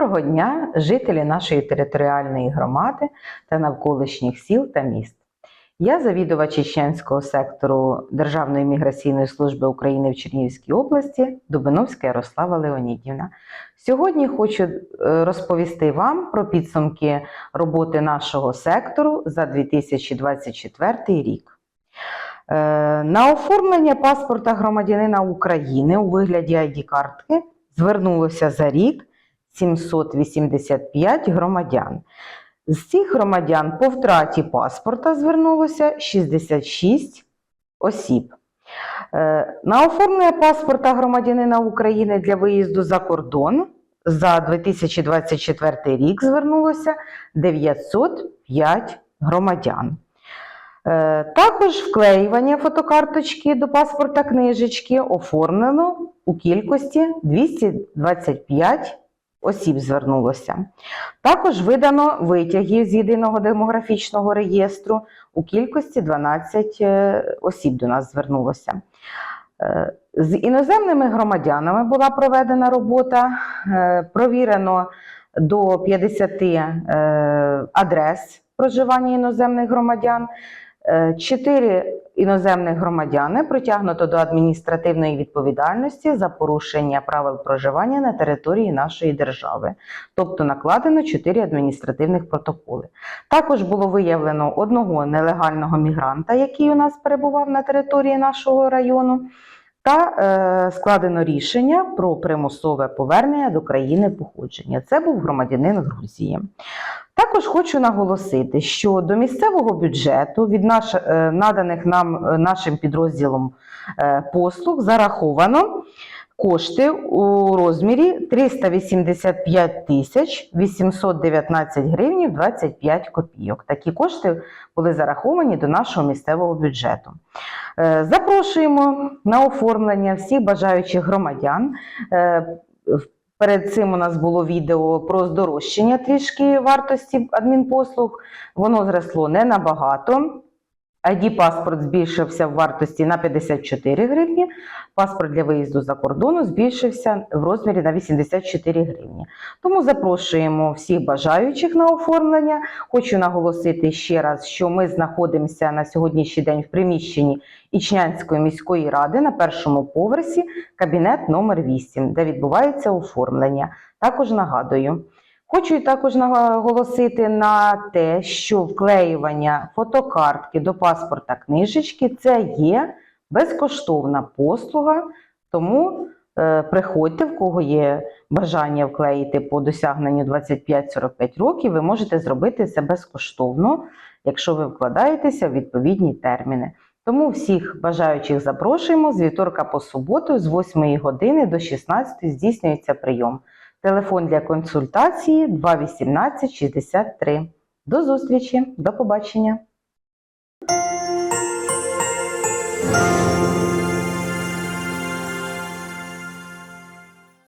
Доброго дня, жителі нашої територіальної громади та навколишніх сіл та міст. Я завідувач Чеченського сектору Державної міграційної служби України в Чернігівській області Дубиновська Ярослава Леонідівна. Сьогодні хочу е, розповісти вам про підсумки роботи нашого сектору за 2024 рік. Е, На оформлення паспорта громадянина України у вигляді ID-картки звернулося за рік 785 громадян. З цих громадян по втраті паспорта звернулося 66 осіб. Е, На оформлення паспорта громадянина України для виїзду за кордон за 2024 рік звернулося 905 громадян. Е, Також вклеювання фотокарточки до паспорта книжечки оформлено у кількості 225 осіб звернулося. Також видано витягів з єдиного демографічного реєстру у кількості 12 е, осіб до нас звернулося. Е, З іноземними громадянами була проведена робота, е, провірено до 50 е, адрес проживання іноземних громадян. Е, Чотири іноземних громадяни притягнуто до адміністративної відповідальності за порушення правил проживання на території нашої держави, тобто накладено чотири адміністративних протоколи. Також було виявлено одного нелегального мігранта, який у нас перебував на території нашого району, та е, складено рішення про примусове повернення до країни походження. Це був громадянин Грузії. Також хочу наголосити, що до місцевого бюджету від наш, е, наданих нам е, нашим підрозділом е, послуг зараховано кошти у розмірі 385 тисяч 819 гривень 25 копійок. Такі кошти були зараховані до нашого місцевого бюджету. Запрошуємо на оформлення всіх бажаючих громадян. Перед цим у нас було відео про здорожчання трішки вартості адмінпослуг. Воно зросло не набагато. ID-паспорт збільшився в вартості на 54 гривні, паспорт для виїзду за кордону збільшився в розмірі на 84 гривні. Тому запрошуємо всіх бажаючих на оформлення. Хочу наголосити ще раз, що ми знаходимося на сьогоднішній день в приміщенні Ічнянської міської ради на першому поверсі, кабінет номер 8, де відбувається оформлення. Також нагадую. Хочу також наголосити на те, що вклеювання фотокартки до паспорта книжечки це є безкоштовна послуга, тому е, приходьте, в кого є бажання вклеїти по досягненню 25-45 років, ви можете зробити це безкоштовно, якщо ви вкладаєтеся в відповідні терміни. Тому всіх бажаючих запрошуємо з вівторка по суботу з 8 години до 16 здійснюється прийом. Телефон для консультації 218 63. До зустрічі, до побачення!